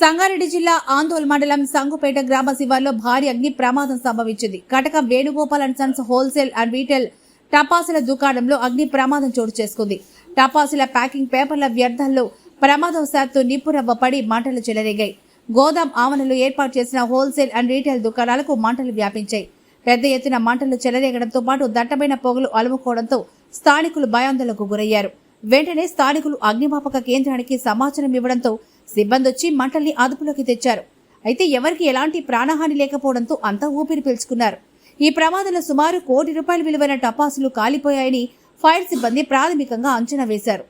సంగారెడ్డి జిల్లా ఆందోళ్ మండలం సంగుపేట గ్రామ శివార్లో భారీ అగ్ని ప్రమాదం సంభవించింది. Kataka Venugopal and sons wholesale and retail టపాసుల దుకాణంలో అగ్ని ప్రమాదం చోటు చేసుకుంది. టపాసుల ప్యాకింగ్ పేపర్ల వ్యర్థాల్లో ప్రమాదవశాత్తు నిప్పురవ్వ పడి మంటలు చెలరేగాయి. గోదాం ఆవరణలో ఏర్పాటు చేసిన హోల్సేల్ అండ్ రీటైల్ దుకాణాలకు మంటలు వ్యాపించాయి. పెద్ద ఎత్తున మంటలు చెలరేగడంతో పాటు దట్టమైన పొగలు అలుముకోవడంతో స్థానికులు భయాందోళనకు గురయ్యారు. వెంటనే స్థానికులు అగ్నిమాపక కేంద్రానికి సమాచారం ఇవ్వడంతో సిబ్బంది వచ్చి మంటల్ని అదుపులోకి తెచ్చారు. అయితే ఎవరికి ఎలాంటి ప్రాణహాని లేకపోవడంతో అంతా ఊపిరి పీల్చుకున్నారు. ఈ ప్రమాదంలో సుమారు కోటి రూపాయల విలువైన టపాసులు కాలిపోయాయని ఫైర్ సిబ్బంది ప్రాథమికంగా అంచనా వేశారు.